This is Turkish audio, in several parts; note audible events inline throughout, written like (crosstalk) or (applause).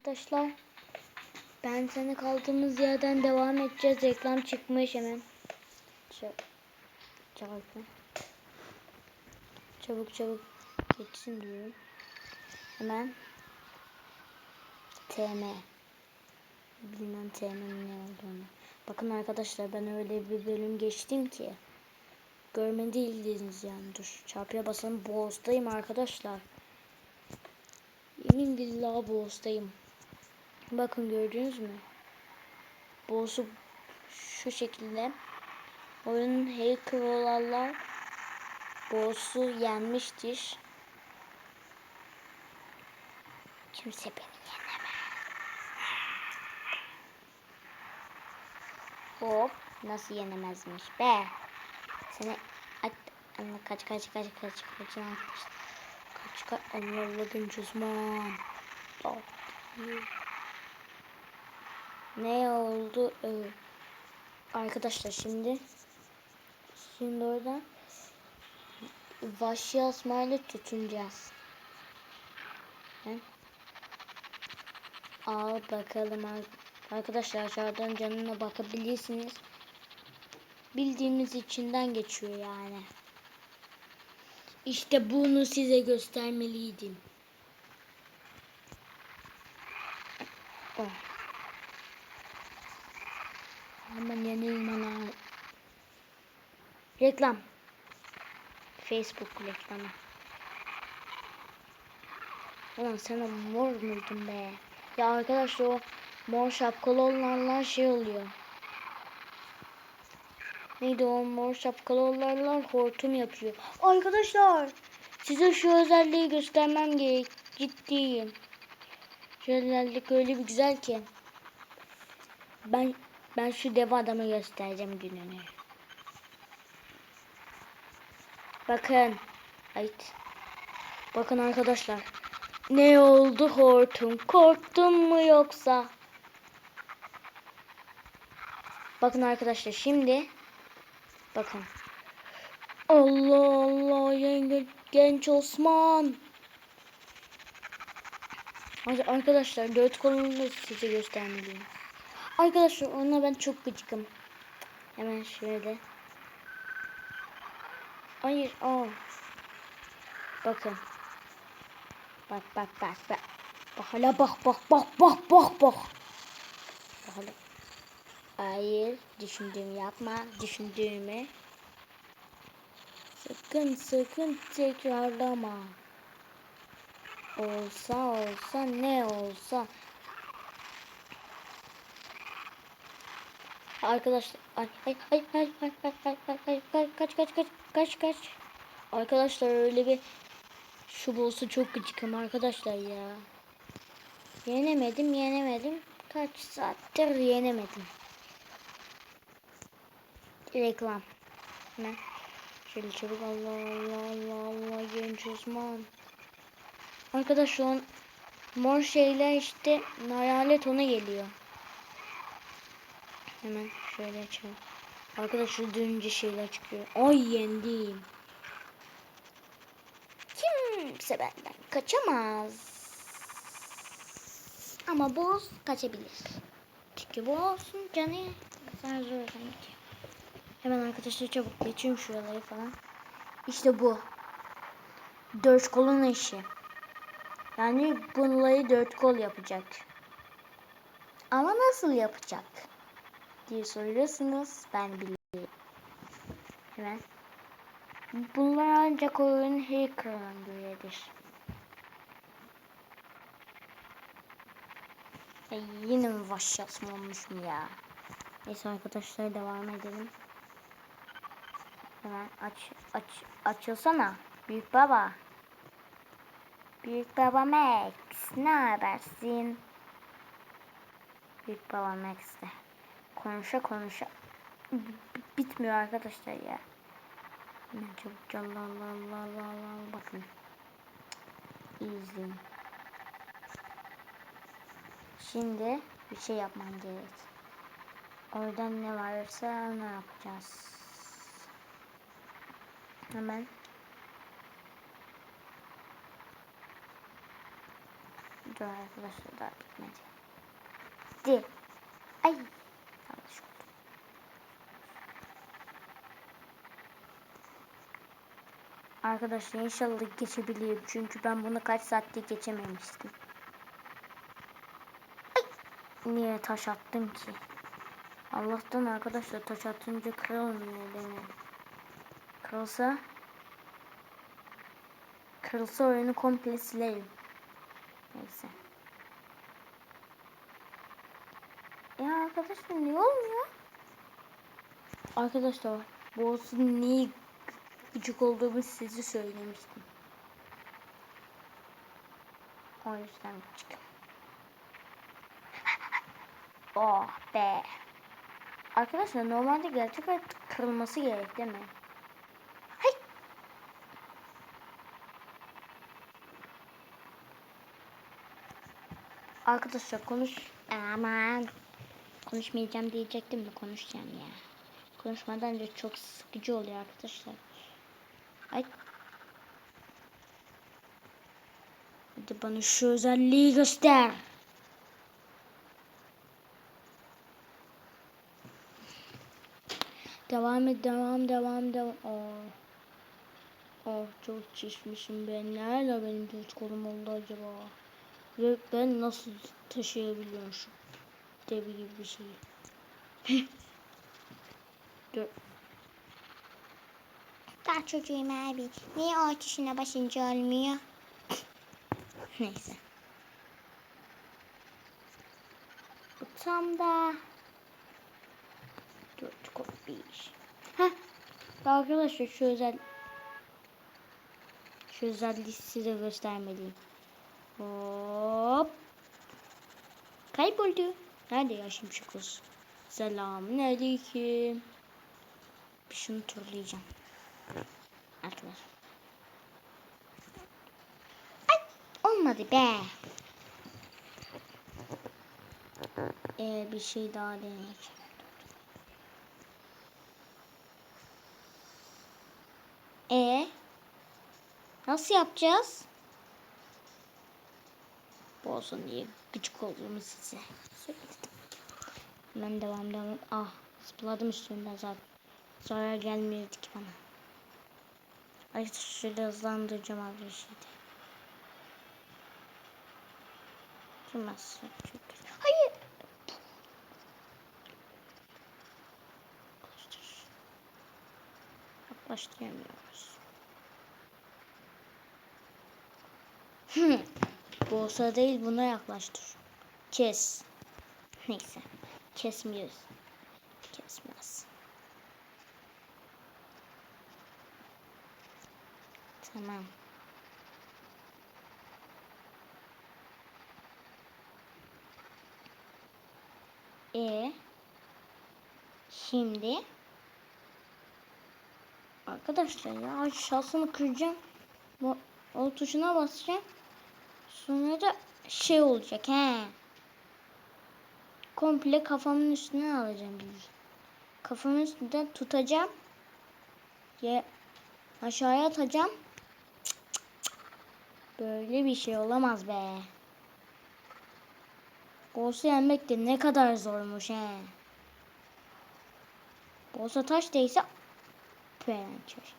Arkadaşlar ben seni kaldığımız yerden devam edeceğiz. Reklam çıkmış hemen. Çabuk. Çabuk. Çabuk çabuk geçsin diyorum. Hemen TM. Bilmem TM'nin ne olduğunu. Bakın arkadaşlar ben öyle bir bölüm geçtim ki. Görmediydiniz yani. Dur çarpıya basalım. Boğaz'dayım arkadaşlar. Yemin billah Boğaz'dayım. Bakın gördünüz mü? Boss'u şu şekilde. Oyunun hacker olanlar Boss'u yenmiştir. Kimse beni yenemez. Hop nasıl yenemezmiş be. Seni at kaç kaç kaç kaç kaç kaç kaç kaç Allah Allah genç Osman. Oh. Ne oldu? Ee, arkadaşlar şimdi şimdi orada Vahşi asmayla tutunacağız. Al bakalım ar- arkadaşlar aşağıdan canına bakabilirsiniz. Bildiğimiz içinden geçiyor yani. İşte bunu size göstermeliydim. Oh. Hemen yeneyim ana. Reklam. Facebook reklamı. Ulan sen o mor muydun be? Ya arkadaşlar o mor şapkalı olanlar şey oluyor. Neydi o mor şapkalı olanlar hortum yapıyor. Arkadaşlar size şu özelliği göstermem gerek. Ciddiyim. Şu özellik öyle bir güzel ki. Ben ben şu dev adamı göstereceğim gününü. Bakın. Ait. Bakın arkadaşlar. Ne oldu hortum? Korktun mu yoksa? Bakın arkadaşlar şimdi. Bakın. Allah Allah yenge genç Osman. Arkadaşlar dört kolunu size göstermeliyim. Arkadaşlar ona ben çok gıcıkım. Hemen şöyle. Hayır. Aa. Bakın. Bak bak bak bak. Bak hala bak bak bak bak bak bak. Bak hala. Hayır. Düşündüğümü yapma. Düşündüğümü. Sakın sakın tekrarlama. Olsa olsa ne olsa. Arkadaşlar ay ay ay ay ay ay ay ay ay kaç kaç kaç kaç kaç Arkadaşlar öyle bir şu boss'u çok gıcıkım arkadaşlar ya. Yenemedim yenemedim. Kaç saattir yenemedim. Reklam. Ne? Şöyle çabuk Allah Allah Allah Allah genç Osman. Arkadaş şu an mor şeyler işte hayalet ona geliyor. Hemen şöyle açalım. Arkadaşlar dönünce şeyler çıkıyor. Ay yendim. Kimse benden kaçamaz. Ama boz kaçabilir. Çünkü bu olsun canı. Sen zor sanki. Hemen arkadaşlar çabuk geçiyorum şuraları falan. İşte bu. Dört kolun işi. Yani bunları dört kol yapacak. Ama nasıl yapacak? Diye soruyorsunuz. Ben biliyorum. Hemen. Bunlar ancak oyun hacker'ın görevidir. E, yine mi başlatma olmuş mu ya? Neyse arkadaşlar devam edelim. Hemen aç aç açılsana. Büyük baba. Büyük baba Max. Ne habersin? Büyük baba Max de konuşa konuşa bitmiyor arkadaşlar ya. Ne çabuk Allah bakın. İzleyin. Şimdi bir şey yapmam gerek. Oradan ne varsa ne yapacağız. Hemen Dur arkadaşlar daha bitmedi. Di. Ay. Yanlış oldu. Arkadaşlar inşallah geçebilirim. Çünkü ben bunu kaç saatte geçememiştim. Ay. Niye taş attım ki? Allah'tan arkadaşlar taş atınca kırılmıyor mi? Kırılsa Kırılsa oyunu komple silerim. Neyse. Ya arkadaşlar niye olmuyor? Arkadaşlar bu olsun niye gıcık olduğumu size söylemiştim. O yüzden gıcık. (laughs) oh be. Arkadaşlar normalde gerçek hayatta kırılması gerek değil mi? Hay. Arkadaşlar konuş. Aman. Konuşmayacağım diyecektim de konuşacağım ya. Konuşmadan önce çok sıkıcı oluyor arkadaşlar. Ay. Hadi bana şu özelliği göster. Devam et, devam, devam, devam. Oh. Oh, çok şişmişim ben. Nerede benim kolum oldu acaba? Ve ben nasıl taşıyabiliyorum şu dev gibi bir şeyi? Dur. Ben çocuğum abi. Niye o tuşuna basınca olmuyor? (coughs) Neyse. Bu tam da dört bir iş. Heh. Arkadaşlar şu özel şu özelliği size göstermeliyim. Hop. Kayboldu. Nerede ya şimşek kız? Selamun aleyküm. Bir şunu turlayacağım. Arkadaşlar. Olmadı be. Ee, bir şey daha deneyeceğim. E nasıl yapacağız? Bu diye gıcık olduğumu size söyledim. Ben devam devam. Ah zıpladım üstünden zaten. Zarar gelmiyordu ki bana. Ay şöyle hızlandıracağım abi bir şeydi. Durmaz. Hayır. Yaklaştıramıyoruz. Hmm. Bu olsa değil buna yaklaştır. Kes. Neyse. Kesmiyoruz. Tamam. E şimdi arkadaşlar ya aşağısını kıracağım. Bu o tuşuna basacağım. Sonra da şey olacak he. Komple kafamın üstüne alacağım. Kafamın üstünden tutacağım. Ya aşağıya atacağım. Böyle bir şey olamaz be. Boss'u yenmek de ne kadar zormuş he. Boss'a taş değse pençer.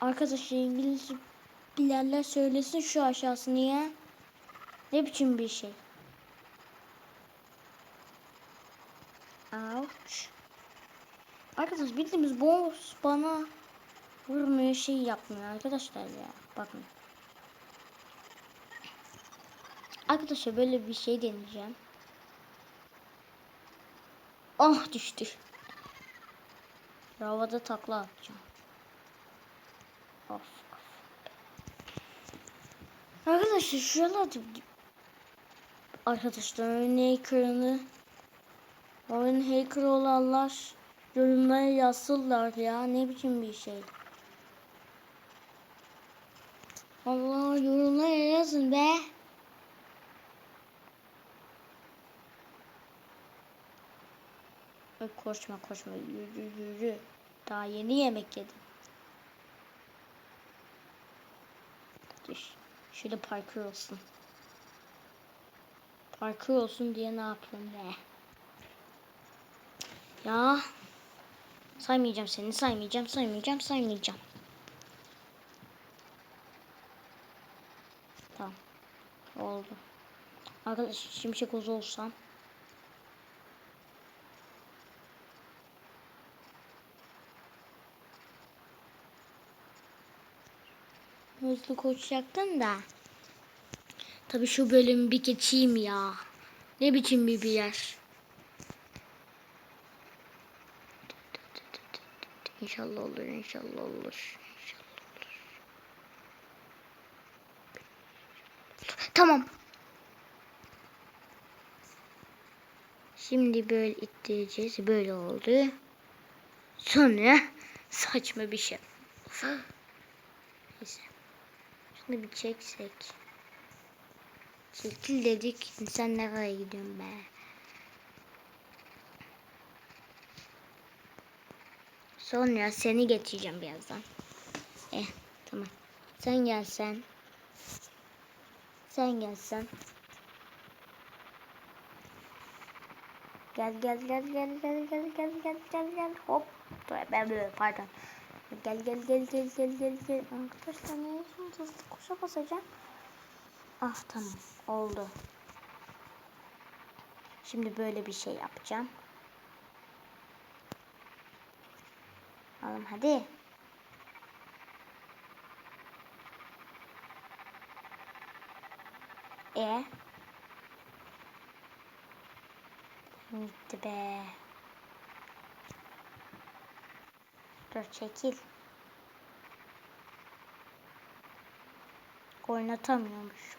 Arkadaşlar İngilizce bilenler söylesin şu aşağısını ya. Ne biçim bir şey. Ouch. Arkadaşlar bildiğimiz boss bana vurmuyor şey yapmıyor arkadaşlar ya. Bakın. Arkadaşlar böyle bir şey deneyeceğim. Ah düştü. Havada takla atacağım. Of. Arkadaşlar şuralarda Arkadaşlar oyun hacker'ını oyun hacker olanlar yorumlara yazsınlar ya ne biçim bir şey. Allah yorumlara yazın be. Koşma koşma yürü yürü. Daha yeni yemek yedim. Düş. Şöyle parkur olsun. Parkur olsun diye ne yapıyorum be? Ya. Saymayacağım seni. Saymayacağım. Saymayacağım. Saymayacağım. Tamam. Oldu. Arkadaş şimşek ozu olsam. Hızlı koşacaktım da. Tabii şu bölümü bir geçeyim ya. Ne biçim bir bir yer. İnşallah olur. İnşallah olur. Tamam. Şimdi böyle ittireceğiz. Böyle oldu. Sonra saçma bir şey. Neyse. Şunu bir çeksek. Çekil dedik. Sen nereye gidiyorsun be? Sonra seni getireceğim birazdan. Eh tamam. Sen gelsen. Sen gelsen. Gel gel gel gel gel gel gel gel gel gel hop. Ben böyle pardon. Gel gel gel gel gel gel gel. Arkadaşlar ne şimdi hızlı koşa basacağım. Ah tamam oldu. Şimdi böyle bir şey yapacağım. Oğlum hadi. E. Gitti be. Dur çekil. Oynatamıyormuş.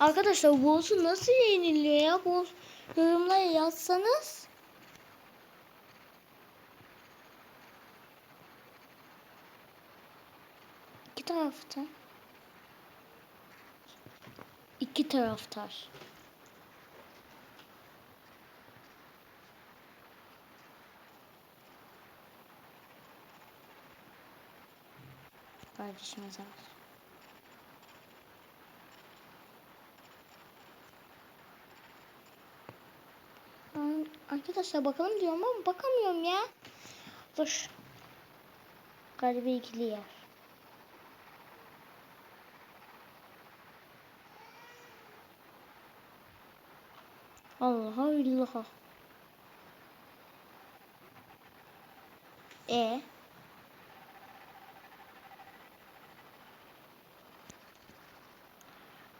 Arkadaşlar boss'u nasıl yeniliyor ya? Boss yorumlara yazsanız. Tarafta. İki taraftar. Kardeşimize var. Arkadaşlar bakalım diyorum ama bakamıyorum ya. Dur. Galiba ikili yer. Allah Allah. E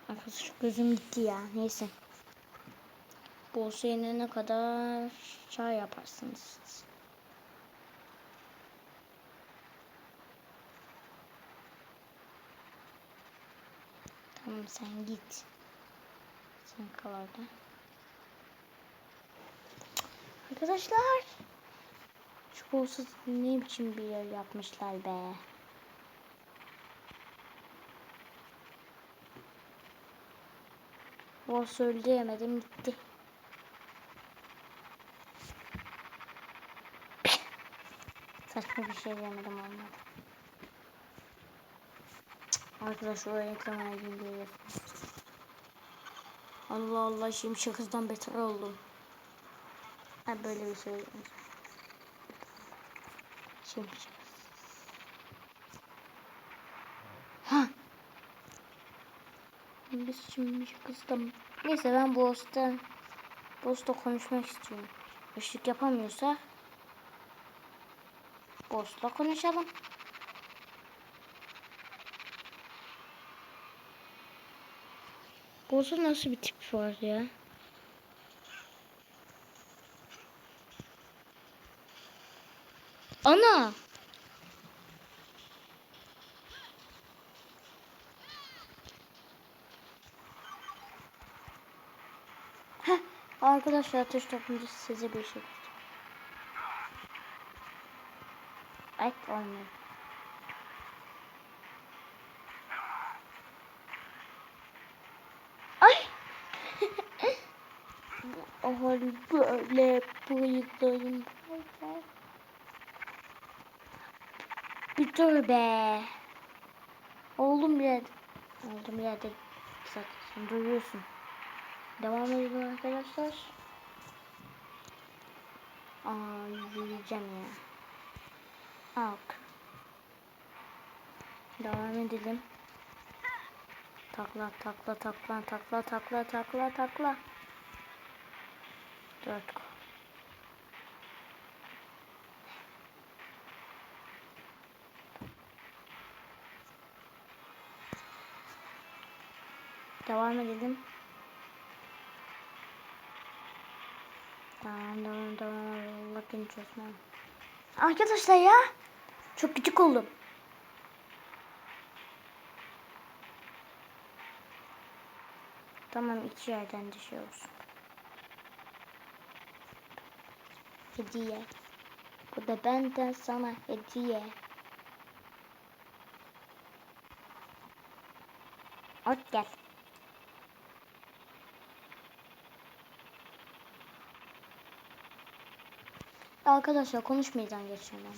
Arkadaşlar gözüm gitti ya. Neyse. Borsa yenene kadar çay yaparsınız. Tamam sen git. Sen kal orada. Arkadaşlar. Şu ne biçim bir yer yapmışlar be. Borsa öldüremedim gitti. (coughs) Saçma bir şey demedim olmadı. Arkadaşlar o ekrana gidiyor. Allah Allah şimdi şakızdan beter oldum. Ha böyle bir şey olmuş. Şimdi Ha. Biz şimdi şakızdan. Neyse ben bu hosta konuşmak istiyorum. Işık yapamıyorsa Boss'la konuşalım. Boss'un nasıl bir tip var ya? Ana! Heh, arkadaşlar ateş topunca size bir şey. Ay (laughs) olmuyor. Ay. Böyle bıyıklarım böyle. Dur be. Oğlum bir Oğlum bir yerde sen duyuyorsun. Devam edelim arkadaşlar. Aa yiyeceğim ya. Alk. Devam edelim. Takla takla takla takla takla takla takla. Dört. Devam edelim. Devam devam devam. Bakın çözmem. Arkadaşlar ya. Çok küçük oldum. Tamam iki yerden de olsun. Hediye. Bu da benden sana hediye. Hoş gel. Arkadaşlar konuşmayacağım geçeceğim ben.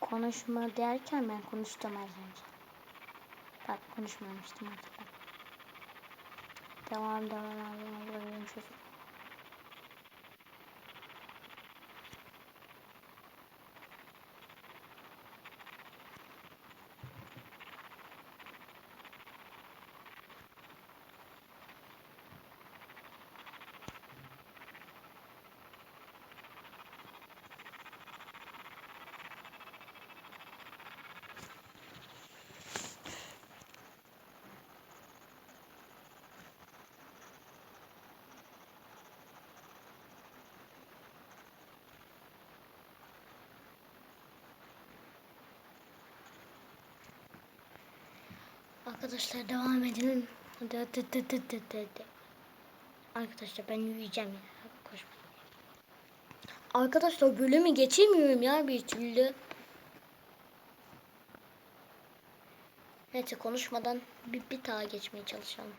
Konuşma derken ben konuştum az önce. Bak konuşmamıştım hatırla. Devam devam devam devam çözüm. Arkadaşlar devam edelim. Hadi hadi hadi hadi hadi. Arkadaşlar ben yürüyeceğim ya. Koşma. Arkadaşlar bölümü geçemiyorum ya bir türlü. Neyse konuşmadan bir, bir daha geçmeye çalışalım.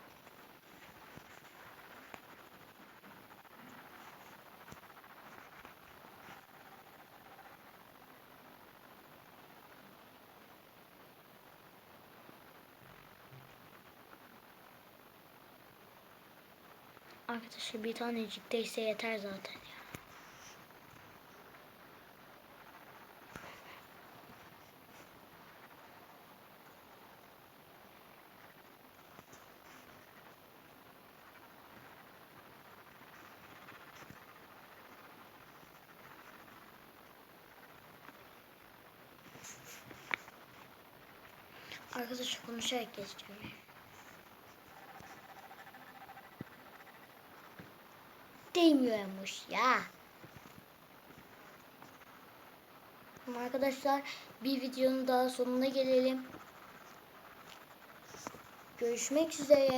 Arkadaşlar bir tanecik değse yeter zaten ya. Arkadaşlar konuşarak geçeceğim. Değmiyormuş ya. Arkadaşlar bir videonun daha sonuna gelelim. Görüşmek üzere.